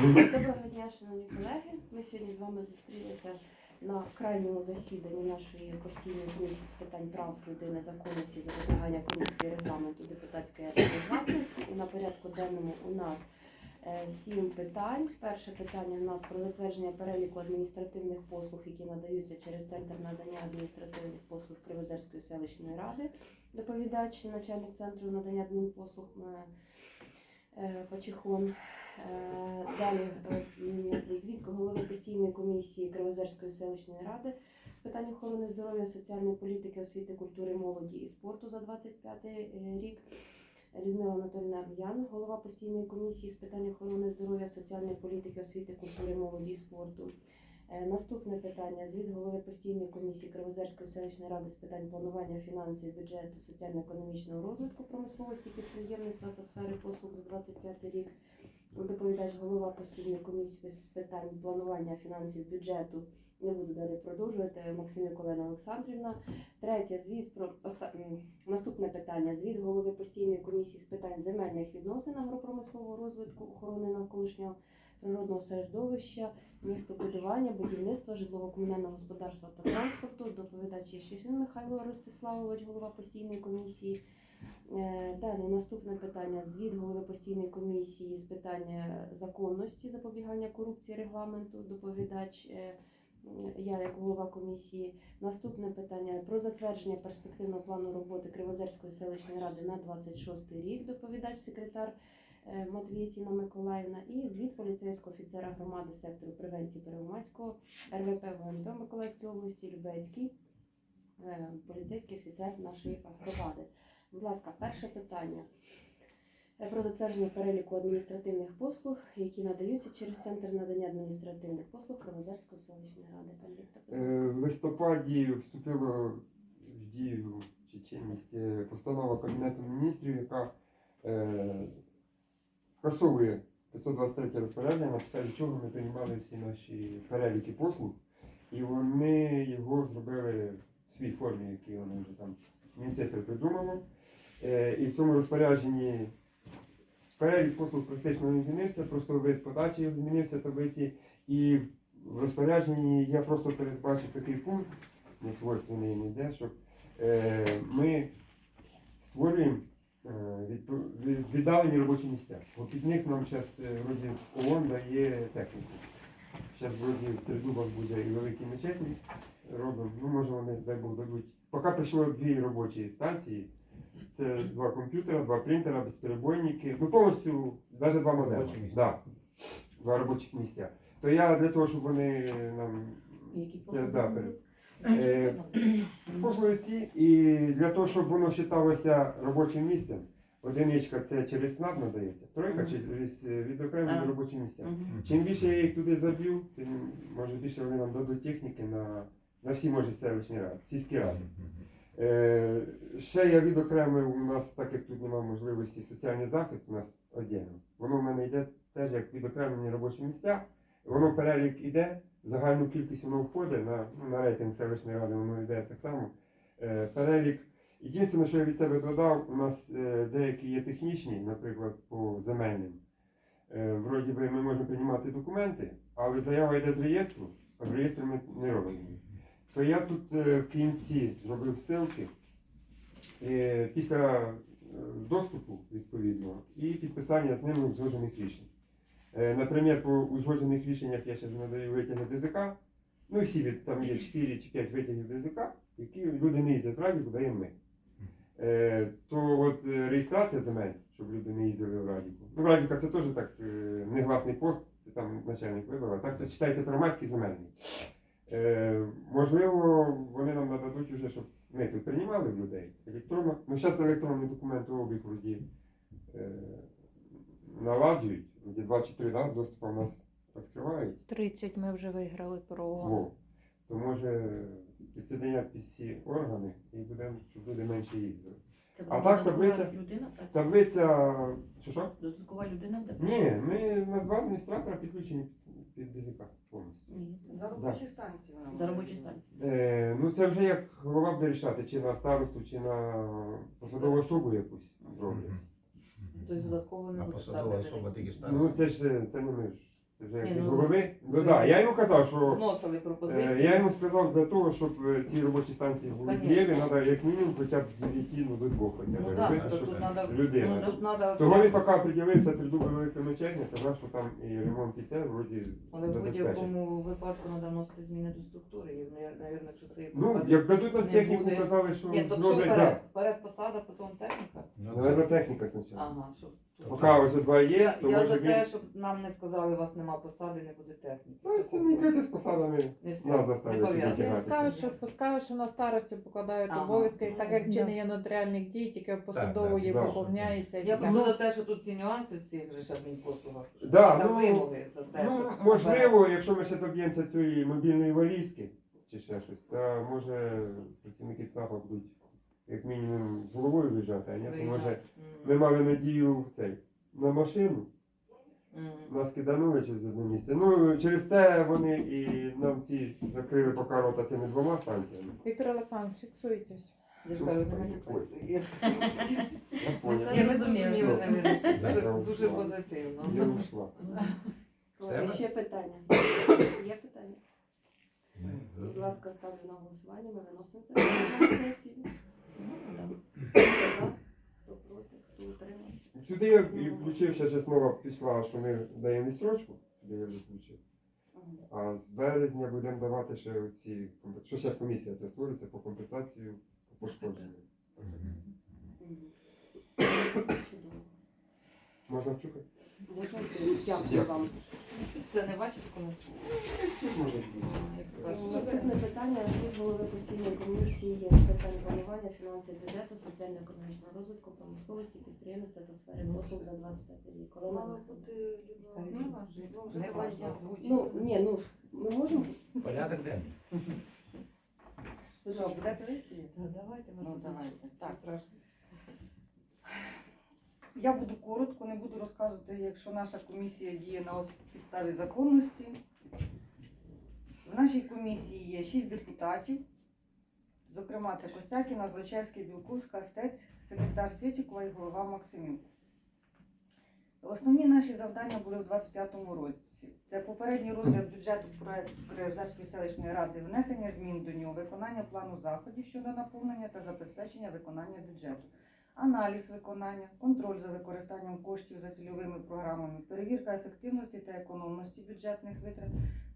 Доброго дня, шановні колеги. Ми сьогодні з вами зустрілися на крайньому засіданні нашої постійної комісії з питань прав людини, законності, запобігання корупції, регламенту депутатської власності. І на порядку денному у нас е, сім питань. Перше питання у нас про затвердження переліку адміністративних послуг, які надаються через центр надання адміністративних послуг Кривозерської селищної ради. Доповідач, начальник центру надання адмінпослуг е, е, Пачихон. Е, Далі е, м, голови постійної комісії Кривозерської селищної ради з питань охорони здоров'я, соціальної політики, освіти, культури, молоді і спорту за 25 рік. Людмила Анатольовна Ян, голова постійної комісії з питань охорони здоров'я, соціальної політики, освіти, культури, молоді і спорту. Е, Наступне питання: звіт голови постійної комісії Кривозерської селищної ради з питань планування фінансів, бюджету, соціально-економічного розвитку, промисловості, підприємництва та сфери послуг за 25 рік. Доповідач голова постійної комісії з питань планування фінансів бюджету. Не буду далі продовжувати. Максимюк Олена Олександрівна. Третє звіт про оста... наступне питання. Звіт голови постійної комісії з питань земельних відносин, агропромислового розвитку, охорони навколишнього природного середовища, містобудування, будівництва, житлово-комунального господарства та транспорту. Доповідач Єшишин Михайло Ростиславович, голова постійної комісії. Е, Далі наступне питання. Звіт голови постійної комісії з питання законності, запобігання корупції, регламенту. Доповідач е, я як голова комісії. Наступне питання про затвердження перспективного плану роботи Кривозерської селищної ради на 26 рік. Доповідач секретар е, Матвія Тіна Миколаївна і звіт поліцейського офіцера громади сектору превенції Первомайського РВП ВНП Миколаївської області Любецький, поліцейський офіцер нашої громади. Будь ласка, перше питання Е, про затвердження переліку адміністративних послуг, які надаються через центр надання адміністративних послуг Кривозерської селищної ради. Там Е. В листопаді вступила в дію чи чинність е, постанова Кабінету міністрів, яка е, скасовує 523 розпорядження, на підставі чого ми приймали всі наші переліки послуг, і вони його зробили в свій формі, які вони вже там Мінцифри придумало. Е, і в цьому розпорядженні перелік послуг практично не змінився, просто вид подачі змінився таблиці. І в розпорядженні я просто передбачив такий пункт, не свойственний ніде, щоб е, ми створюємо е, від- віддалені робочі місця. Бо під них нам зараз вроді ООН дає техніку. Зараз вроді в Тридубах буде і великий мечетні робимо. Ну, може вони, дай Бог, дадуть. Поки прийшло дві робочі станції. Це два комп'ютера, два принтера, безперебойники. Ну повністю навіть два модели. Да. Два робочих місця. То я для того, щоб вони нам це да, е, послуги ці, і для того, щоб воно вважалося робочим місцем, одиничка це через СНАП надається, тройка через е, відокремлені робочі місця. Чим більше я їх туди заб'ю, тим може більше вони нам дадуть техніки на, на всі може селищні ради, сільські ради. Е, ще я відокремив у нас, так як тут немає можливості соціальний захист, у нас одягнено. Воно в мене йде теж як відокремлені робочі місця. Воно перелік іде, в загальну кількість воно входить на, ну, на рейтинг селищної ради, воно йде так само. Е, перелік. Єдине, що я від себе додав, у нас е, деякі є технічні, наприклад, по земельним. Е, вроді би ми можемо приймати документи, але заява йде з реєстру, а в реєстрі ми не робимо. То я тут е, в кінці зробив ссылки е, після е, доступу відповідного і підписання з ними узгоджених рішень. Наприклад, по узгоджених рішеннях я ще надаю витяги ДЗК. Ну, всі від- там є 4 чи 5 витягів ДЗК, які люди не їздять в Радіку, даємо ми. Е, то от реєстрація земель, щоб люди не їздили в Радіку. Ну, Радіка це теж так негласний пост, це там начальник вибору, так це читається громадський земельний. Е, можливо, вони нам нададуть вже, щоб ми тут приймали в людей електронно. Ну, зараз електронний документообіг вроді е, наладжують, вроді 2 чи 3 да, доступу у нас відкривають. 30 ми вже виграли про Во. То може підсоединяти під всі органи і будемо, щоб люди менше їздили. А так таблиця- людина? Таблиця. Що що? Додаткова людина Ні, ми назвали адміністратора підключені під, ДЗК повністю. Ні. За робочі станції вона За робочі станції. Е, ну це вже як голова буде рішати, чи на старосту, чи на посадову особу якусь зроблять. Тобто додатково не А буде посадова ставити. особа тільки Ну це ж е, це не ми ж Це вже Ні, від ну, голови. Ну да, я йому казав, що Вносили е, я йому сказав для того, щоб е, ці робочі станції були Конечно. дієві, треба як мінімум хоча б з 9 ну, до 2 хоча б Ну так, робити, то щоб тут треба людина. Ну, тут. Того він поки приділився тридуби великомечення, казав, що там і ремонт і це вроді Але в забезпечить. будь-якому випадку треба вносити зміни до структури. І, навірно, якщо це і Ну, як дадуть нам не техніку, буде. казали, що Ні, то що зроблять, вперед? так. Вперед посада, потім техніка. Наверно, техніка спочатку. Ага, щоб. Поки ось два Я, є, то я може за він... те, щоб нам не сказали, у вас нема посади, не буде техніки. Ну, це мені кажеться, з посадами Не нас связано, заставлять пов'язано. Я скажу, що пускаю, що на старості покладають Ага. обов'язки, так як Да. вчинення нотаріальних дій, тільки посадової да. поповняється і Я все. просто за те, що тут ці нюанси в цих же ж адмінпослугах. що Да, там ну, вимоги за те, Ну, можливо, якщо ми ще доб'ємося цієї мобільної валізки чи ще щось, то може працівники ЦНАПа будуть як мінімум з головою виїжджати, а ні, то може ми мали надію цей на машину, нас киданули через одне місце. Ну через це вони і нам ці закрили поки рота цими двома станціями. Віктор Олександрович, фіксується все. Я розумію, Дуже, позитивно. Я ушла. Ще питання. Є питання? Будь ласка, ставлю на голосування. Ми виносимо це на сесію. Хто проти? Хто утримався? Сюди я і включив, ще мова пішла, що ми даємо відстрочку, сюди я вже включив. А з березня будемо давати ще оці компе- що зараз комісія це створюється по компенсацію по пошкодженню. Мгм. Чудово. Можна вчухати? Можна? Дякую вам. Це не. Як скажете. Наступне питання від голови постійної комісії з питань планування фінансів бюджету, соціально-економічного розвитку, промисловості, підприємництва та сфери послуг за 25 рік. Олена Мало бути Ну, озвучити. Ну, ні, ну, ми можемо? Порядок денний. Що, будете? Та давайте Ну, вас давайте. Так, страшно. Я буду коротко, не буду розказувати, якщо наша комісія діє на підставі законності. В нашій комісії є шість депутатів. Зокрема, це Костякіна, Злочевський, Білковська, Стець, секретар Світікова і голова Максимюк. Основні наші завдання були в 25-му році. Це попередній розгляд бюджету проекту Кривозерської селищної ради, внесення змін до нього, виконання плану заходів щодо наповнення та забезпечення виконання бюджету аналіз виконання, контроль за використанням коштів за цільовими програмами, перевірка ефективності та економності бюджетних витрат,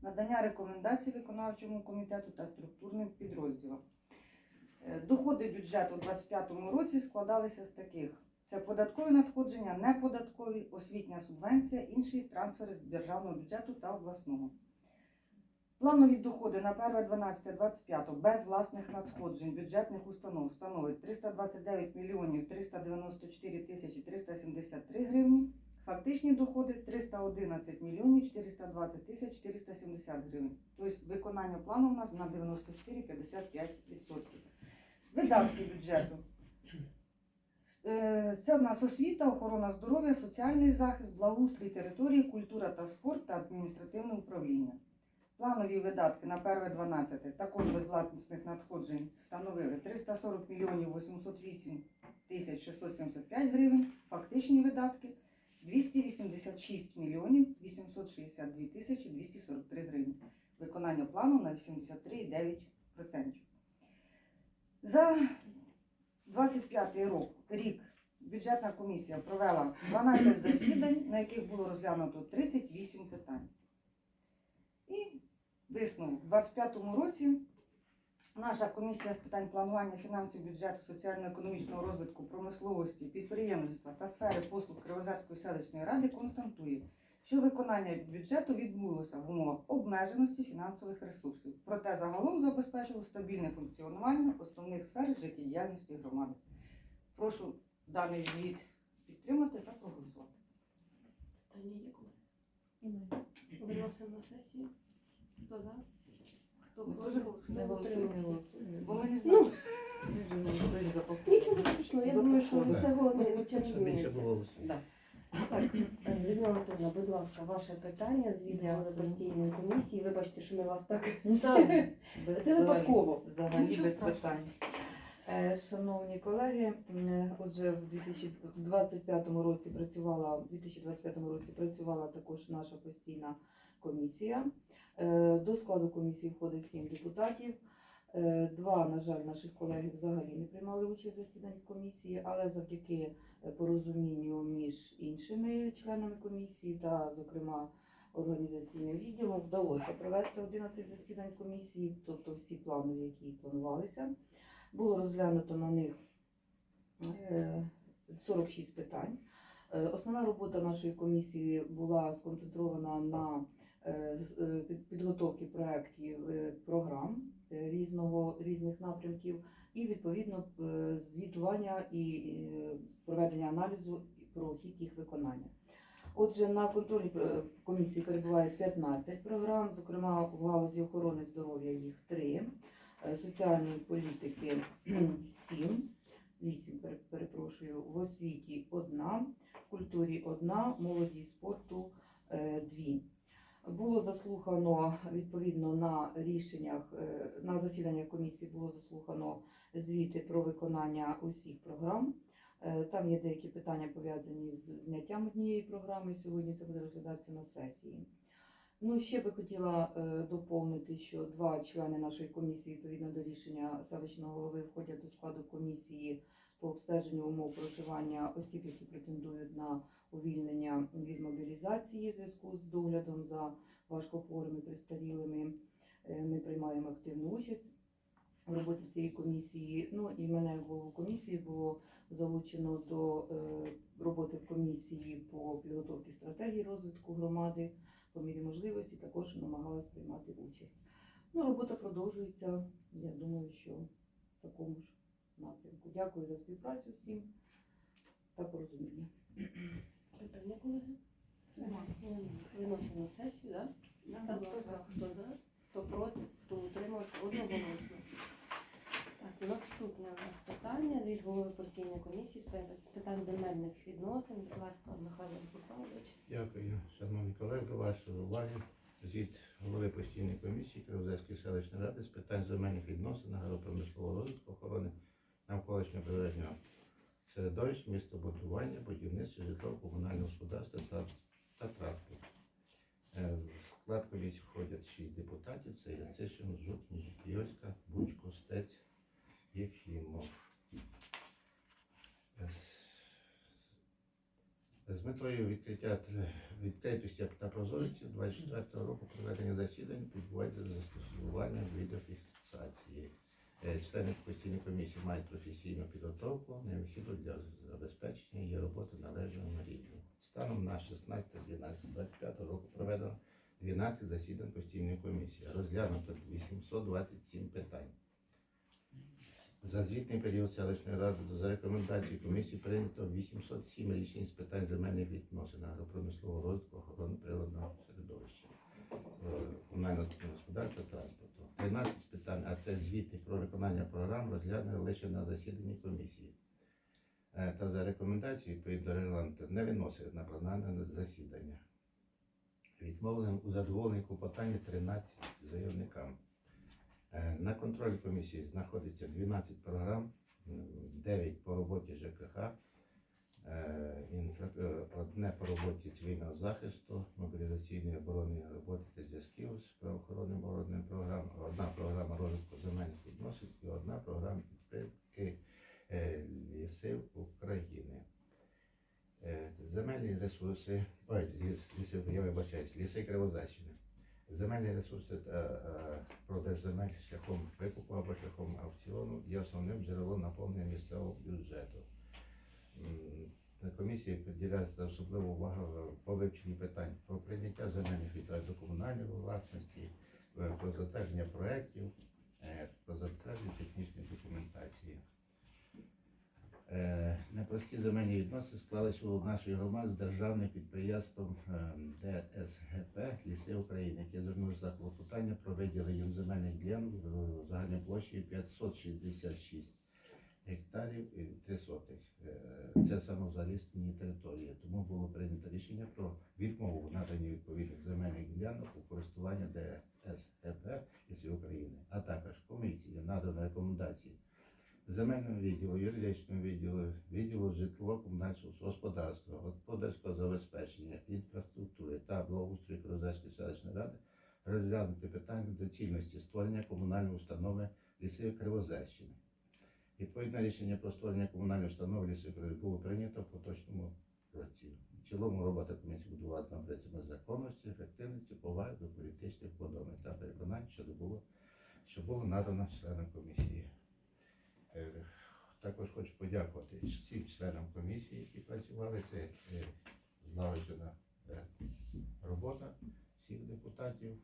надання рекомендацій виконавчому комітету та структурним підрозділам. Е, Доходи бюджету у 2025 році складалися з таких: це податкові надходження, неподаткові, освітня субвенція, інші трансфери державного бюджету та обласного. Планові доходи на 1.12.25 без власних надходжень бюджетних установ становить 329 мільйонів 394 тисячі 373 гривні. Фактичні доходи 311 мільйонів 420 тисяч 470 гривень. Тобто виконання плану у нас на 94,55%. Видатки бюджету. Е, Це в нас освіта, охорона здоров'я, соціальний захист, благоустрій території, культура та спорт та адміністративне управління. Планові видатки на 1.12 також без власних надходжень становили 340 мільйонів 808 тисяч 675 гривень. Фактичні видатки 286 мільйонів 862 тисячі 243 гривні. Виконання плану на 83,9%. За 25 рік, рік бюджетна комісія провела 12 засідань, на яких було розглянуто 38 питань. І висновок. У 2025 році наша комісія з питань планування фінансів, бюджету, соціально-економічного розвитку, промисловості, підприємництва та сфери послуг Кривозерської селищної ради констатує, що виконання бюджету відбулося в умовах обмеженості фінансових ресурсів, проте загалом забезпечило стабільне функціонування основних сфер життєдіяльності громади. Прошу даний звіт підтримати та проголосувати. Питання є коли? Виносимо на сесію. Хто за? Хто проти? Не голосуємо. Бо ми не Ну, знаємо. Нічого страшного, я думаю, що це головне нічого не зміниться. Да. Так, е, Людмила Анатольовна, будь ласка, ваше питання з від голови Дякую. постійної комісії. Вибачте, що ми вас так. Ну Це випадково. Взагалі без питань. Е, Шановні колеги, отже, в 2025 році працювала в 2025 році працювала також наша постійна комісія. Е, До складу комісії входить сім депутатів. Е, Два, на жаль, наших колеги взагалі не приймали участь в засіданні комісії, але завдяки е, порозумінню між іншими членами комісії та, зокрема, організаційним відділом вдалося провести 11 засідань комісії, тобто всі планові, які планувалися. Було розглянуто на них е, 46 питань. Основна робота нашої комісії була сконцентрована на е, е, проєктів е, програм різного різних напрямків і відповідно звітування і проведення аналізу про хід їх виконання. Отже, на контролі комісії перебуває 15 програм, зокрема в галузі охорони здоров'я їх 3, е, соціальної політики 7, 8, перепрошую, в освіті 1, в культурі 1, молоді спорту 2. Було заслухано відповідно на рішеннях е, на засіданнях комісії було заслухано звіти про виконання усіх програм. Е, Там є деякі питання пов'язані з зняттям однієї програми. Сьогодні це буде розглядатися на сесії. Ну, ще би хотіла е, доповнити, що два члени нашої комісії, відповідно до рішення селищного голови, входять до складу комісії по обстеженню умов проживання осіб, які претендують на увільнення від мобілізації в зв'язку з доглядом за важкохворими престарілими. Е, Ми приймаємо активну участь в роботі цієї комісії. Ну і мене як голову комісії було залучено до е, роботи в комісії по підготовці стратегії розвитку громади по мірі можливості. Також намагалась приймати участь. Ну, робота продовжується. Я думаю, що в такому ж напрямку. Дякую за співпрацю всім та порозуміння. Питання, колеги? Нема. Виносимо на сесію, так? Так, хто за? Хто за? Хто проти? Хто утримався? Одноголосно. Так, наступне у нас питання. Звіт голови постійної комісії з питань земельних відносин. Будь ласка, Михайло Ростиславович. Дякую, шановні колеги, до вашої уваги. Звіт голови постійної комісії Кривозерської селищної ради з питань земельних відносин, агропромислового розвитку, охорони навколишнього природнього середовища, містобудування, будівництва, житлово-комунального господарства та, та транспорту. Е, В склад комісії входять шість депутатів. Це Яцишин, Жук, Ніжкійська, Бучко, Стець, Єфімов. Е, з метою відкриття відкритості та прозорості 24 року проведення засідань відбувається застосування відеофіксації. Е, Члени постійної комісії мають професійну підготовку, необхідну для забезпечення її роботи належному рівню. Станом на 16.12.25 року проведено 12 засідань постійної комісії. Розглянуто 827 питань. За звітний період селищної ради за рекомендацією комісії прийнято 807 рішень з питань земельних відносин, агропромислового розвитку, охорони природного середовища, е, комунального господарства транспорту. 13 питань, а це звіти про виконання програм розгляне лише на засіданні комісії. Е, Та за рекомендацією відповідно до регламенту не виносить на пленарне засідання. Відмовленим у задоволенні клопотання 13 заявникам. Е, На контролі комісії знаходиться 12 програм, 9 по роботі ЖКХ, одне по роботі цивільного захисту, мобілізаційної оборони роботи та зв'язків з правоохоронним оборонним програмам, одна програма розвитку земельних відносин і одна програма підтримки е, лісів України. Е, Земельні ресурси, ой, ліси, я вибачаюсь, ліси Кривозащини. Земельні ресурси та е, продаж земель шляхом викупу або шляхом аукціону є основним джерелом наповнення місцевого бюджету. На комісії приділяється особлива увага по вивченню питань про прийняття земельних відрад до комунальної власності, е, про затвердження проєктів, е, про затвердження технічної документації. Е, Непрості земельні відносини склалися у нашої громади з державним підприємством е, ДСГП Ліси України, яке звернулося за клопотання про виділення земельних ділянок загальною площею 566 гектарів і 3 сотих. Е, Це самозаліснені території. Тому було прийнято рішення про відмову в наданні відповідних земельних ділянок у користування ДСГП Ліси України, а також комісії надано рекомендації земельного відділу, юридичного відділу, відділу житлово-комунального господарства, господарського забезпечення, інфраструктури та благоустрою Крозерської селищної ради розглянути питання доцільності створення комунальної установи ліси Кривозерщини. Відповідне рішення про створення комунальної установи ліси було прийнято в поточному році. В цілому робота комісії будувалася на принципах законності, ефективності, поваги до політичних подобань та переконань, що було, що було надано членам комісії. Е, Також хочу подякувати всім членам комісії, які працювали. Це е, злагоджена е, робота всіх депутатів.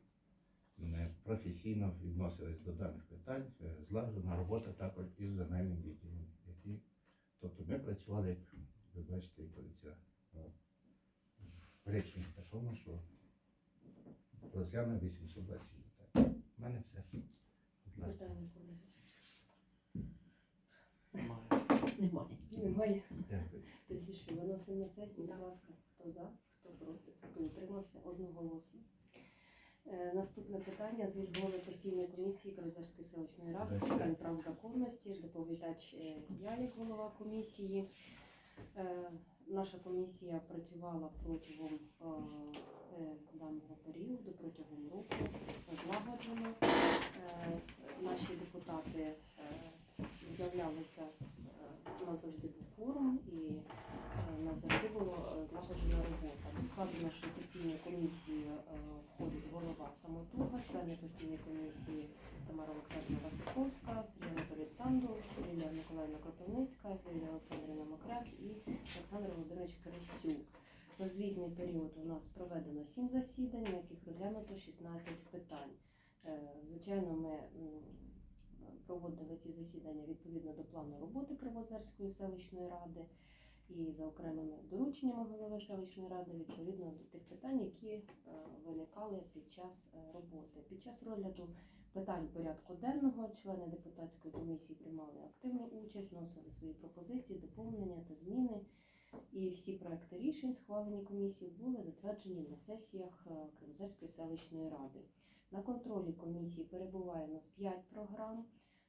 Вони професійно відносились до даних питань. Е, Злагоджена робота також із земельним відділом, які тобто ми працювали, як ви бачите, коли це в реченні такому, що розглянув 827 питань. У мене все. Будь ласка. Питання. Немає. Немає. Немає. Дякую. Тоді що виносимо на сесію, будь ласка, хто за, хто проти, хто утримався одноголосно. Е, Наступне питання звіт голови постійної комісії Крозерської селищної ради з питань прав законності, доповідач е, я як голова комісії. Е, Наша комісія працювала протягом даного періоду, протягом року злагоджено. Наші депутати з'являлися, у нас завжди був форум і е, у нас завжди була е, злагоджена робота. До складу нашої постійної комісії е, входить голова самотуга, члени постійної комісії Тамара Олександрівна Васиковська, Сергій Анатолій Сандов, Лілія Миколаївна Кропивницька, Юлія Олександрівна Макряк і Олександр Володимирович Крисюк. За звітний період у нас проведено 7 засідань, на яких розглянуто 16 питань. Е, Звичайно, ми проводили ці засідання відповідно до плану роботи Кривозерської селищної ради і за окремими дорученнями голови селищної ради відповідно до тих питань, які е, виникали під час е, роботи. Під час розгляду питань порядку денного члени депутатської комісії приймали активну участь, вносили свої пропозиції, доповнення та зміни. І всі проекти рішень, схвалені комісією, були затверджені на сесіях е, Кривозерської селищної ради. На контролі комісії перебуває у нас 5 програм.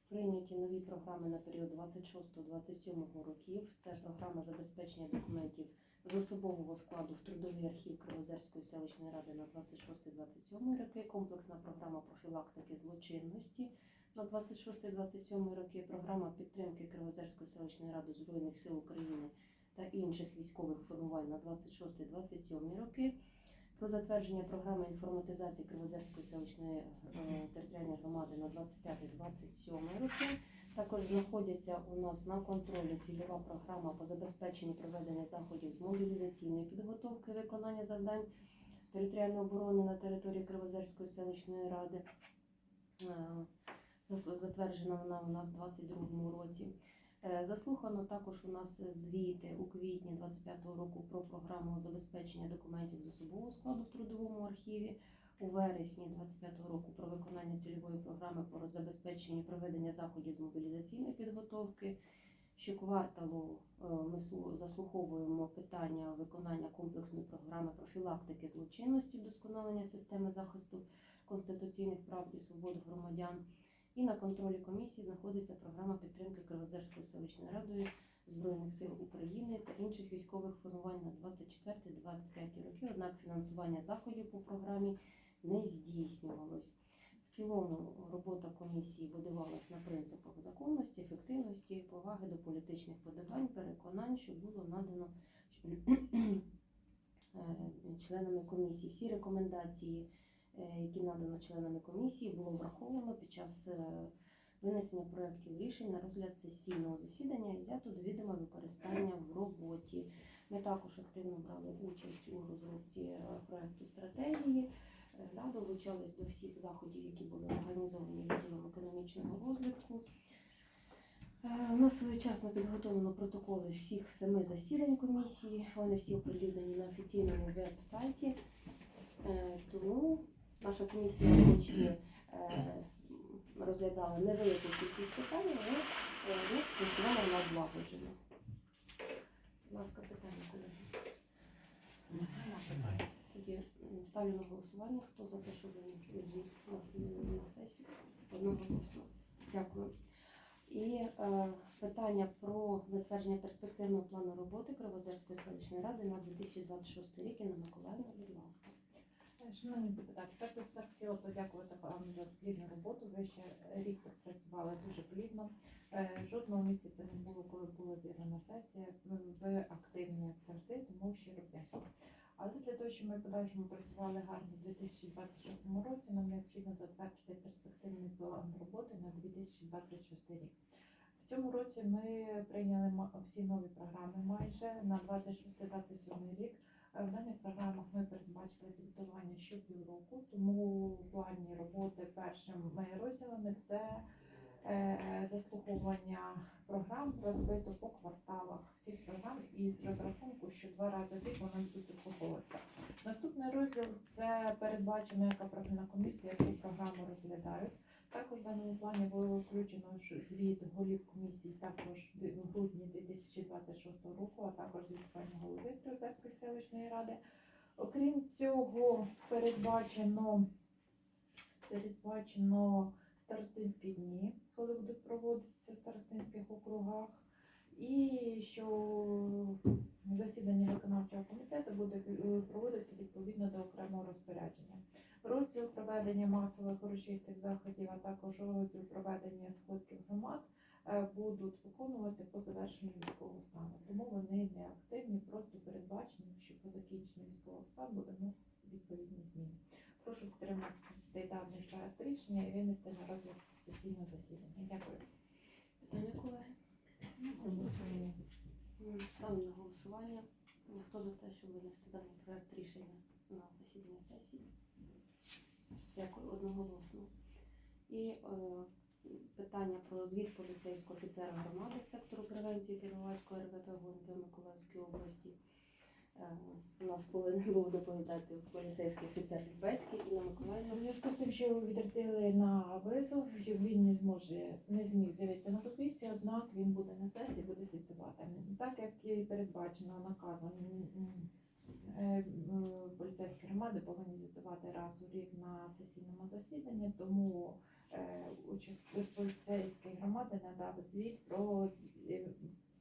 Прийняті нові програми на період 26-27 років. Це програма забезпечення документів з особового складу в трудовий архів Кривозерської селищної ради на 26-27 роки. Комплексна програма профілактики злочинності на 26-27 роки. Програма підтримки Кривозерської селищної ради Збройних сил України та інших військових формувань на 26-27 роки. Про затвердження програми інформатизації Кривозерської селищної е, територіальної громади на 25-27 роки. Також знаходяться у нас на контролі цільова програма по забезпеченню проведення заходів з мобілізаційної підготовки виконання завдань територіальної оборони на території Кривозерської селищної ради. Е, Затверджена вона у нас у 2022 році. Е, Заслухано також у нас звіти у квітні 25-го року про програму забезпечення документів з особового складу в трудовому архіві. У вересні 25-го року про виконання цільової програми по забезпеченню проведення заходів з мобілізаційної підготовки. Щокварталу е, ми заслуховуємо питання виконання комплексної програми профілактики злочинності, вдосконалення системи захисту конституційних прав і свобод громадян. І на контролі комісії знаходиться програма підтримки Кривозерською селищною радою Збройних сил України та інших військових формувань на 24-25 роки. Однак фінансування заходів по програмі не здійснювалось. В цілому робота комісії будувалась на принципах законності, ефективності, поваги до політичних подобань, переконань, що було надано е, членами комісії. Всі рекомендації які надано членами комісії, було враховано під час е, винесення проєктів рішень на розгляд сесійного засідання і взято до відома використання в роботі. Ми також активно брали участь у розробці е, проєкту стратегії, е, долучались до всіх заходів, які були організовані відділом економічного розвитку. Е, У нас своєчасно підготовлено протоколи всіх семи засідань комісії. Вони всі оприлюднені на офіційному веб-сайті. Е, Тому наша комісія е, розглядала невелику кількість питань, але е, ну, працювала вона злагоджено. Ласка, питання, колеги. Тоді ставлю на голосування. Хто за те, щоб звіт на, на сесію? Одноголосно. Дякую. І е, питання про затвердження перспективного плану роботи Кривозерської селищної ради на 2026 рік. Інна Миколаївна, будь ласка. Шановні депутати, перш за все хотіла подякувати вам за плідну роботу. Ви ще рік працювали дуже плідно. Е, Жодного місяця не було, коли була зірвана сесія. Ви активні як завжди, тому щиро вдячна. Але для того, щоб ми в подальшому працювали гарно у 2026 році, нам необхідно затвердити перспективний план роботи на 2026 рік. В цьому році ми прийняли всі нові програми майже на 26-27 рік. В даних програмах ми передбачили звітування щопівроку, тому плані роботи першими розділами це е, заслуховування програм розбито по кварталах всіх програм із розрахунку, що два рази в рік вони будуть заслуховуватися. Наступний розділ це передбачено, яка профільна комісія, яку програму розглядають. Також в даному плані було включено звіт голів комісій також в грудні 2026 року, а також звіт пані голови Приозерської селищної ради. Окрім цього, передбачено, передбачено старостинські дні, коли будуть проводитися в старостинських округах, і що засідання виконавчого комітету буде е, проводитися відповідно до окремого розпорядження. Розділ проведення масових урочистих заходів, а також розділ проведення сходків громад е, будуть виконуватися по завершенню військового стану. Тому вони не активні, просто передбачені, що по закінченню військового стану буде вноситися відповідні зміни. Прошу підтримати даний проект рішення і винести на розгляд сесійного засідання. Дякую. Питання колеги? Ставлю на голосування. Хто за те, щоб винести даний проект рішення на засідання сесії? Дякую, одноголосно. І е, питання про звіт поліцейського офіцера громади сектору превенції Кіровоградського РВП ГУНП Миколаївської області. Е, у нас повинен був доповідати поліцейський офіцер Любецький Інна У Миколаївна. зв'язку з тим, що його відрядили на визов, він не зможе не зміг з'явитися на комісії, однак він буде на сесії, буде звітувати. Так як і передбачено наказом поліцейські громади повинні звітувати раз у рік на сесійному засіданні, тому е, участь поліцейської громади надав звіт про е,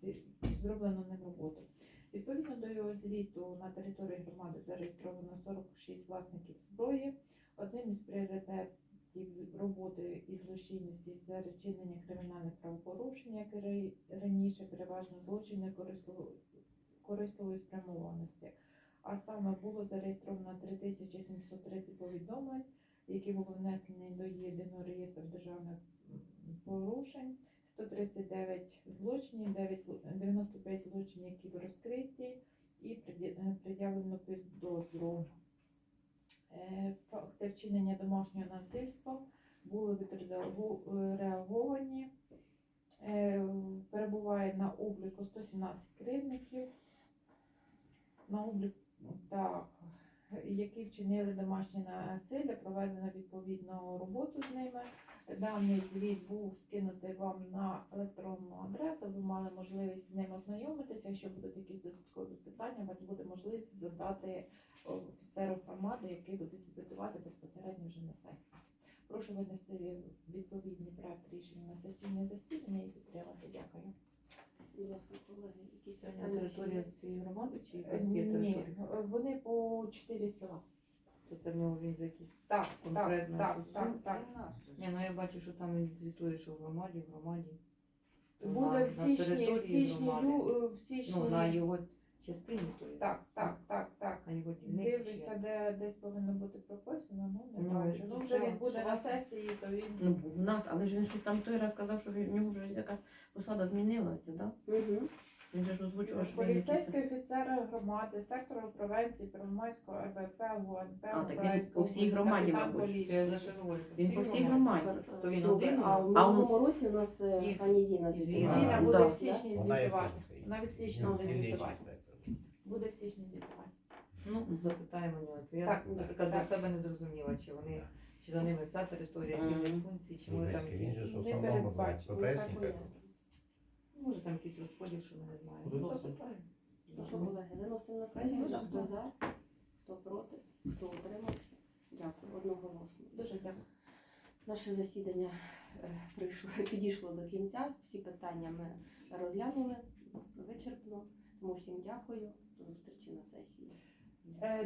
е, зроблену ним роботу. Відповідно до його звіту на території громади зареєстровано 46 власників зброї. Одним із пріоритетів роботи і злочинності зачинення кримінальних правопорушень, як і раніше, переважно злочини корисливої спрямованості. А саме було зареєстровано 3730 повідомлень, які були внесені до єдиного реєстру державних порушень. 139 злочинів, 95 злочинів, які розкриті, і е, пред'явлено підозру. Е, Факти вчинення домашнього насильства були відреаговані. Е, Перебуває на обліку 117 кривників. На обліку так, які вчинили домашнє насилля, проведено відповідну роботу з ними. Даний звіт був скинутий вам на електронну адресу. Ви мали можливість з ним ознайомитися. Якщо будуть якісь додаткові питання, у вас буде можливість задати офіцеру громади, який буде звітувати безпосередньо вже на сесії. Прошу винести відповідний проект рішення на сесійне засідання і підтримати. Дякую. Будь ласка, колеги, якісь Це на території цієї громади чи Е, якась є Ні, територія? е, вони по чотири села. То це в нього він за якісь Так, так, Конкретно так, так, так. Ні, ну я бачу, що там він звітує, що в громаді, в громаді. Буде в на січні, в території січні, громади. лю- е, в січні. Ну, на його частині, то є, Так, так, так, так. на його дільниці. чи Дивлюся, як. де десь повинно бути прописано, ну не Ну, бачу. Ну вже він буде на сесії, то він Ну, в нас, але ж він щось там той раз сказав, що в нього вже якась посада змінилася, да? Мгм. Він же ж озвучував, що він якийсь... поліцейський офіцер громади, сектору превенції Первомайського РВП, ГУНП, А, так він Українського по всій громаді, мабуть. я за що говорю, Він по всій громаді. То він один а в А минулому році у нас е, пані Зіна Зіна. звітувала. Зіна буде в січні Вона як звітувати. техніка. Вона в січні Ну, буде дільничний звітувати. Буде в січні звітувати. Ну, запитаємо у нього. Я, Так, наприклад, так. для себе не зрозуміла, чи вони, чи за ними вся територія, які функції, чи може там він якісь, же ж в не основному передбачено, Ну. Може там якийсь розподіл, що ми не знаємо. Ну, Виносимо. запитаємо. Ну що, колеги, виносимо на сесію, хто за, хто проти, хто утримався. Дякую, одноголосно. Дуже дякую. Наше засідання прийшло, підійшло до кінця. Всі питання ми розглянули вичерпно. Тому всім дякую. До зустрічі на сесії. Е,